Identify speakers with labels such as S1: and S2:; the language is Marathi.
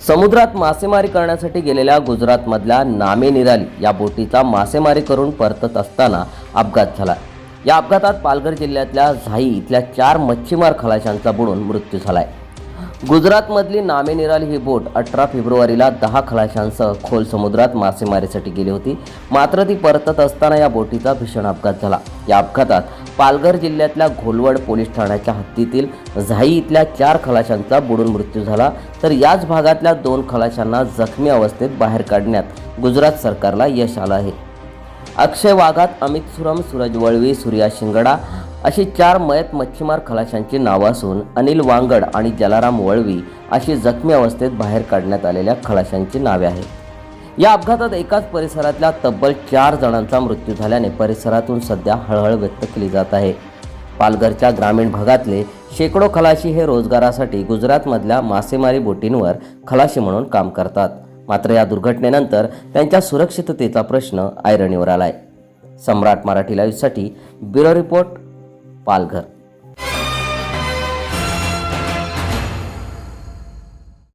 S1: समुद्रात मासेमारी करण्यासाठी गेलेल्या गुजरातमधल्या नामे निराली या बोटीचा मासेमारी करून परतत असताना अपघात झाला. या अपघातात पालघर जिल्ह्यातल्या झाई इथल्या चार मच्छीमार खलाशांचा बुडून मृत्यू झाला आहे गुजरातमधली नामे निराली ही बोट अठरा फेब्रुवारीला दहा खलाशांसह खोल समुद्रात मासेमारीसाठी गेली होती. मात्र ती परतत असताना या बोटीचा भीषण अपघात झाला. या अपघातात पालघर जिल्ह्यातल्या घोलवड पोलीस ठाण्याच्या हत्तीतील झाई इथल्या चार खलाशांचा बुडून मृत्यू झाला. तर याच भागातल्या दोन खलाशांना जखमी अवस्थेत बाहेर काढण्यात गुजरात सरकारला यश आलं आहे. अक्षय वाघात अमित सुरम सूरज वळवी सूर्या शिंगडा अशी चार मयत मच्छीमार खलाशांची नावं असून अनिल वांगड आणि जलाराम वळवी अशी जखमी अवस्थेत बाहेर काढण्यात आलेल्या खलाशांची नावे आहेत. या अपघातात एकाच परिसरातल्या तब्बल चार जणांचा मृत्यू झाल्याने परिसरातून सध्या हळहळ व्यक्त केली जात आहे. पालघरच्या ग्रामीण भागातले शेकडो खलाशी हे रोजगारासाठी गुजरातमधल्या मासेमारी बोटींवर खलाशी म्हणून काम करतात. मात्र या दुर्घटनेनंतर त्यांच्या सुरक्षिततेचा प्रश्न ऐरणीवर आलाय. सम्राट मराठी लाईव्हसाठी ब्युरो रिपोर्ट पालघर